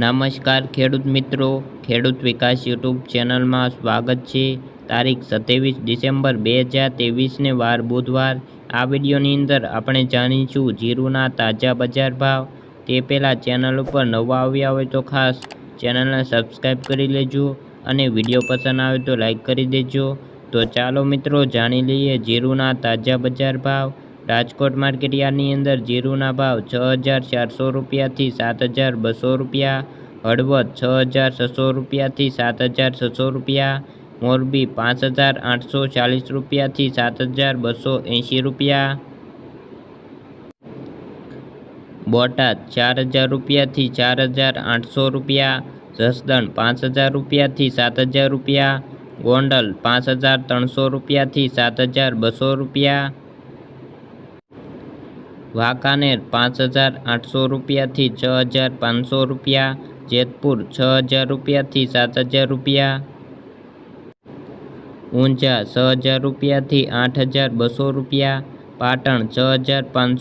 નમસ્કાર ખેડૂત મિત્રો, ખેડૂત વિકાસ યુટ્યુબ ચેનલમાં સ્વાગત છે. તારીખ સત્યાવીસ ડિસેમ્બર બે હજાર ત્રેવીસને વાર બુધવાર. આ વિડીયોની અંદર આપણે જાણીશું જીરુના તાજા બજાર ભાવ. તે પહેલાં ચેનલ ઉપર નવા આવ્યા હોય તો ખાસ ચેનલને સબસ્ક્રાઈબ કરી લેજો અને વીડિયો પસંદ આવે તો લાઈક કરી દેજો. તો ચાલો મિત્રો, જાણી લઈએ જીરુના તાજા બજાર ભાવ. રાજકોટ માર્કેટ યાર્ડની અંદર જીરુના ભાવ છ હજાર ચારસો રૂપિયાથી સાત હજાર બસો રૂપિયા હળવદ છ હજાર છસો રૂપિયાથી સાત હજાર છસો રૂપિયા મોરબી પાંચ હજાર આઠસો ચાલીસ રૂપિયાથી સાત હજાર બસો એંશી રૂપિયા બોટાદ ચાર હજાર રૂપિયાથી ચાર હજાર આઠસો રૂપિયા જસદણ પાંચ હજાર રૂપિયાથી સાત હજાર રૂપિયા ગોંડલ પાંચ હજાર ત્રણસો રૂપિયાથી સાત હજાર બસો રૂપિયા વાંકાનેર પાંચ હજાર આઠસો રૂપિયાથી છ હજાર પાંચસો રૂપિયા, જેતપુર છ હજાર રૂપિયાથી સાત હજાર રૂપિયા, ઊંઝા છ હજાર રૂપિયાથી આઠ હજાર બસો રૂપિયા, પાટણ છ હજાર પાંચસો